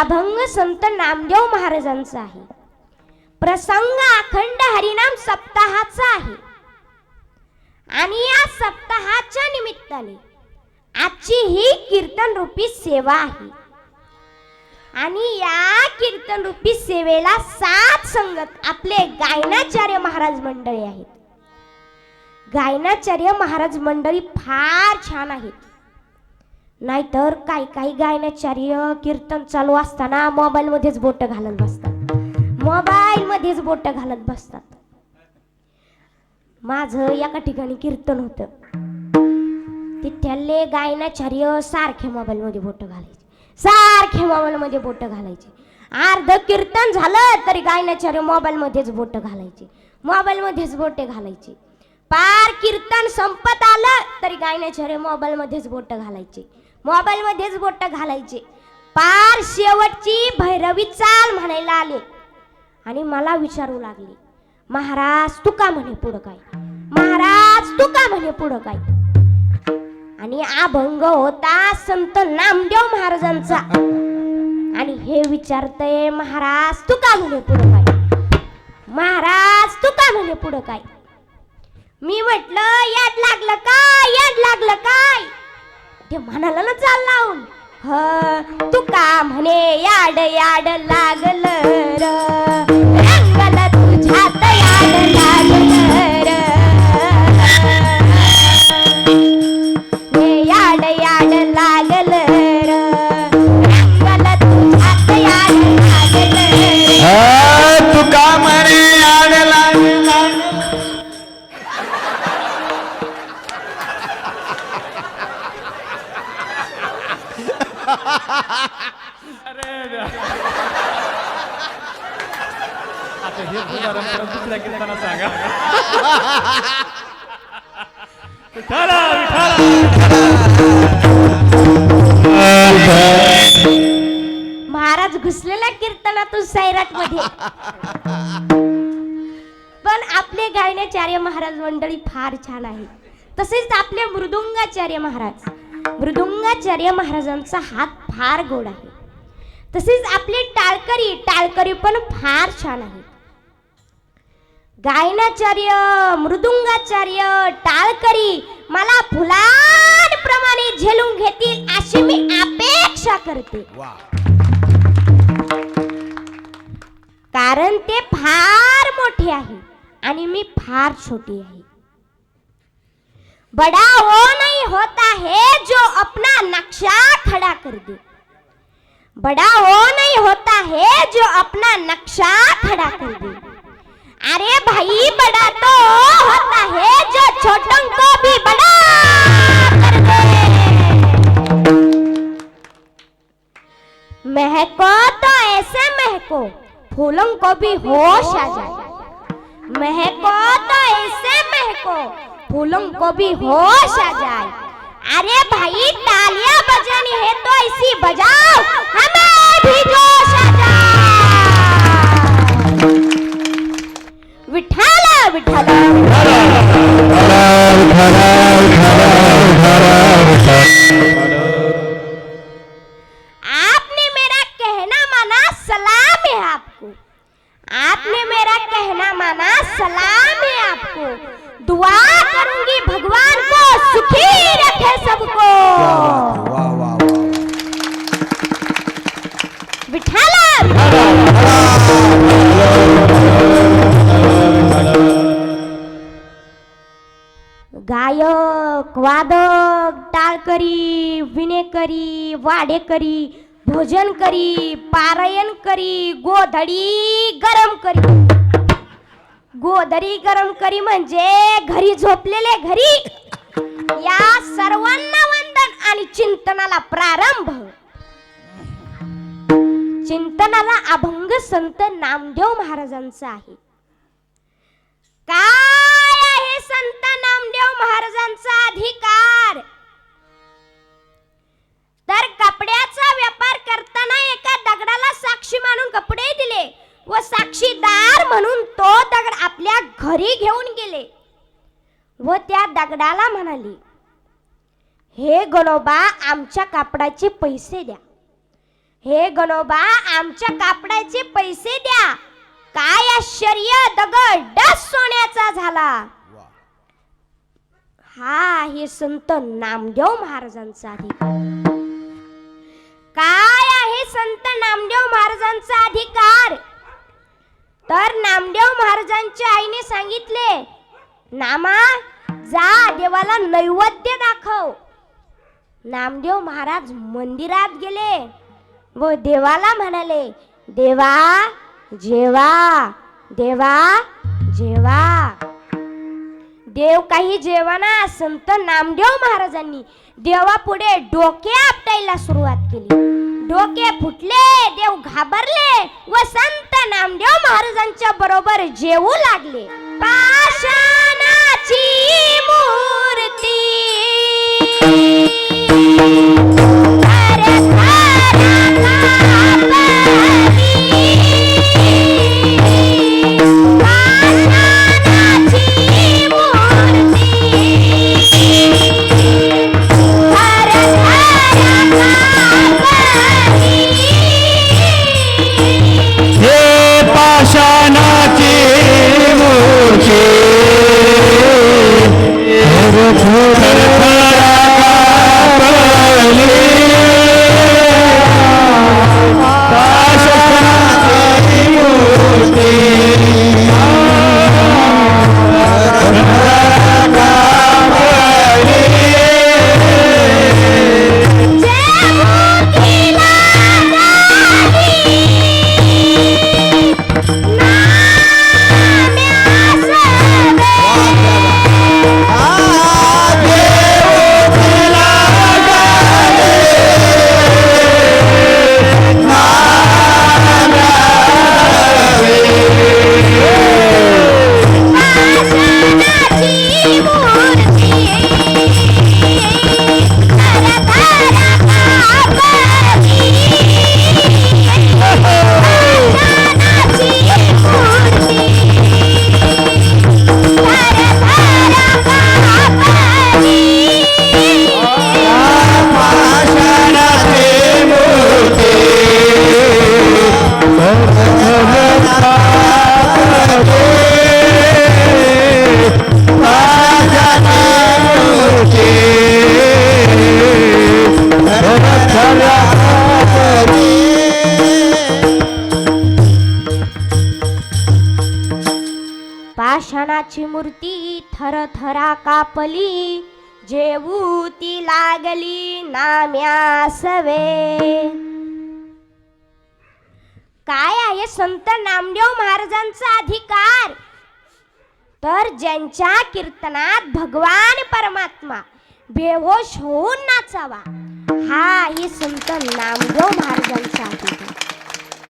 अभंग संत नामदेव महाराजांचा आहे. प्रसंग अखंड हरिनाम सप्ताहाचा आहे. आणि या सप्ताहाच्या निमित्ताने आजची ही कीर्तन रूपी सेवा आहे. आणि या कीर्तन रूपी सेवेला सात संगत आपले गायनाचार्य महाराज मंडळी आहेत. गायनाचार्य महाराज मंडळी फार छान आहेत. नाहीतर काही काही गायनाचार्य कीर्तन चालू असताना मोबाईल मध्येच बोट घालत बसतात. मोबाईल मध्येच बोट घालत बसतात. माझं एका ठिकाणी कीर्तन होतं. तिथले गायनाचार्य सारखे मोबाईल मध्ये बोट घालायचे. सारखे मोबाईल मध्ये बोट घालायचे. अर्ध कीर्तन झालं तरी गायनाचार्य मोबाईल मध्येच बोट घालायचे. मोबाईल मध्येच बोटे घालायचे. पार कीर्तन संपत आलं तरी गायनाचार्य मोबाईल मध्येच बोट घालायचे. मोबाईलमध्येच बोट घालायचे. पार शेवटची भैरवी चाल म्हणायला आले. आणि मला विचारू लागले महाराज तू का म्हणे पुढं काय? महाराज तू का म्हणे पुढं काय? आणि अभंग होता संत नामदेव महाराजांचा. आणि हे विचारतय महाराज तू का म्हणे पुढं काय? महाराज तू का म्हणे पुढं काय? मी म्हटलं याद लागलं काय? याद लागलं काय? ते म्हणाला ना चाल लावून. ह तू का म्हणे याड याड लागलं र? आता हे दुसऱ्या कीर्तनात सांगा. विठाला महाराज घुसलेल्या कीर्तनातून सैराटमध्ये. पण आपले गायनाचार्य महाराज मंडळी फार छान आहे. तसेच आपले मृदुंगाचार्य महाराज. मृदुंगाचार्य महाराजांचा हात फार गोड आहे. तसेच आपले टाळकरी टाळकरी पण फार छान आहे गायनाचार्य मृदुंगाचार्य टाळकरी मला फुलांप्रमाणे झेलून घेतील अशी मी अपेक्षा करते. कारण ते फार मोठे आहे आणि मी फार छोटी आहे. बड़ा वो नहीं होता है जो अपना नक्शा खड़ा कर दे बड़ा वो नहीं होता है जो अपना नक्शा खड़ा कर दे। अरे भाई, बड़ा तो होता है जो छोटों को भी बड़ा कर दे। महको तो ऐसे महको, फूलों को भी होश आ जाए। महको तो ऐसे महको, फूलों को भी होश आ जाए। अरे भाई, तालियाँ बजानी है तो ऐसी बजाओ। है आपने मेरा कहना माना सलाम है आपको। दुआ करूँगी भगवान को सुखी गायक वादक टाळकरी विणेकरी वाडेकरी भोजन करी पारायण करी गोधडी गरम करी गोधडी गरम करी म्हणजे घरी झोपलेले घरी. या सर्वांना वंदन आणि चिंतनाला प्रारंभ. चिंतनाला अभंग संत नामदेव महाराजांचा आहे. का आहे संत नामदेव महाराजांचा अधिकार. तर कपड्याचा व्यापार करताना एका दगडाला साक्षी मानून कपडे दिले व साक्षीदार म्हणून तो दगड आपल्या घरी घेऊन गेले. व त्या दगडाला म्हणाले हे गणोबा आमच्या कापडाचे पैसे द्या. हे गणोबा आमच्या कापडाचे पैसे द्या. काय आश्चर्य दगड सोन्याचा झाला. हा आहे संत नामदेव महाराजांचा अधिकार. काय आहे संत नामदेव महाराजांचा अधिकार? तर नामदेव महाराजांच्या आईने सांगितले नामा जा देवाला नैवेद्य दाखव. नामदेव महाराज मंदिरात गेले व देवाला म्हणाले देवा जेवा देवा जेवा. देव काही जेवणा संत नामदेव महाराजांनी. देवापुढे डोके आपटायला सुरुवात केली. डोके फुटले देव घाबरले व संत नामदेव महाराजांच्या बरोबर जेवू लागले. पाशा पाषाणाची मूर्ती थरथरा कापली जेवू ती लागली नाम्यासवे काय आहे संत नामदेव महाराजांचा अधिकार? तर ज्यांच्या कीर्तनात भगवान परमात्मा बेहोश होऊन नाचावा हा आहे संत नामदेव महाराजांचा अधिकार.